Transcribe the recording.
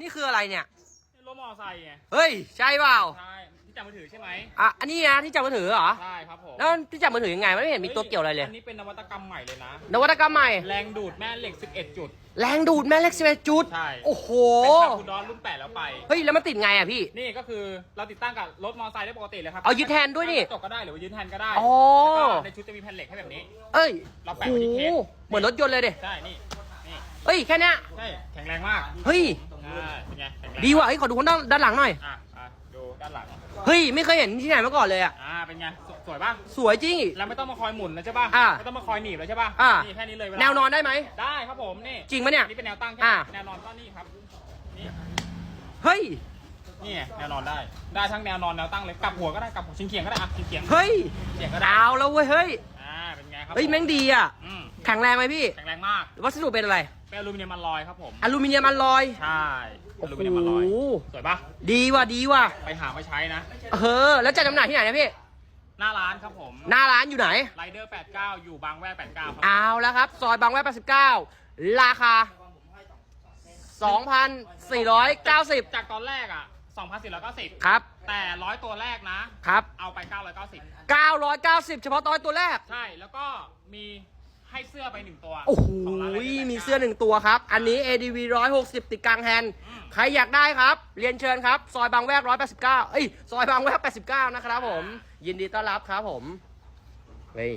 นี่คืออะไรเนี่ยรถมอเตอร์ไซค์ไงเฮ้ยใช่เปล่าใช่ที่จับมือถือใช่ไหมอะอันนี้นะที่จับมือถือเหรอใช่ครับผมแล้วที่จับมือถือยังไงมันไม่เห็นมีตัวเกี่ยวอะไรเลยอันนี้เป็นนวัตกรรมใหม่เลยนะนวัตกรรมใหม่แรงดูดแม่เหล็ก 11 จุด แรงดูดแม่เล็กสิบเอ็ดจุดใช่โอ้โหเป็นคาคูดอนรุ่น8แล้วไปเฮ้ยแล้วมันติดไงอะพี่นี่ก็คือเราติดตั้งกับรถมอเตอร์ไซค์ได้ปกติเลยครับเอายึดแทนด้วยนี่จกก็ได้หรือว่ายึดแทนก็ได้อ๋อแล้วก็ในชุดจะมีแผ่นเหล็กให้แบบนี้ เอ้ยเราแปะโอ้ไว้ที่โหเคสเหมือนรถยนต์เลยเด็ใช่นี่นี่เฮ้ยแค่เนี้ยใช่แข็งแรงมากเฮ้ยอ่า เป็นไงแข็งแรงดีว่ะเฮ้ยขอดูคนด้านด้านหลังหน่อย อะอะดูด้านหลัง เฮ้ยไม่เคยเห็นที่ไหนมาก่อนเลยอะ อ่า เป็นไงสสวยป่ะ สวยจริง แล้วไม่ต้องมาคอยหมุนแล้วใช่ป่ะ อ่าไม่ต้องมาคอยหนีบแล้วใช่ป่ะ อ่านี่แค่นี้เลยเวลาแนวนอนได้ไหม ได้ครับผมนี่จริงปะเนี่ยอันนี่เป็นแนวตั้งใช่อ่าไหมแนวนอนก็นี่ครับ นี่ เฮ้ย นี่ไงแนวนอนได้ ได้ทั้งแนวนอนแนวตั้งเลย กลับหัวก็ได้กลับหัวชิงเขียงก็ได้อะชิงเขียงเฮ้ยเขียงก็ได้ เอาแล้วเว้ย เฮ้ย อ่า เป็นไงครับเฮ้ยผมแม่งดีอะ อืมแข็งแรงไหมพี่ แข็งแรงมาก วัสดุเป็นอะไร เป็นอลูมิเนียมอลลอยครับผมอลูมิเนียมอลลอย ใช่อลูมิเนียมอลลอยโอ้โห สวยป่ะดีว่ะดีว่ะไปหามาใช้นะ เออ แล้วจัดจำหน่ายที่ไหนนะพี่ หน้าร้านครับผมหน้าร้านอยู่ไหน ไรเดอร์89 อยู่บางแวก89ครับเอาแล้วครับ ซอยบางแวก89 ราคา 2,490 จากตอนแรกอะ2,490 ครับ แต่ร้อยตัวแรกนะ ครับ เอาไป 990 990 เฉพาะตอนตัวแรก ใช่แล้วก็มี ให้เสื้อไปหนึ่งตัวโอ้โหของร้าน Rider มีเสื้อหนึ่งตัวครับ อันนี้ ADV 160 ติดกลางแฮนด์อืมใครอยากได้ครับ เรียนเชิญครับ ซอยบางแวก 189เอ้ย ซอยบางแวก 89 นะครับผม ยินดีต้อนรับครับผมเฮ้ย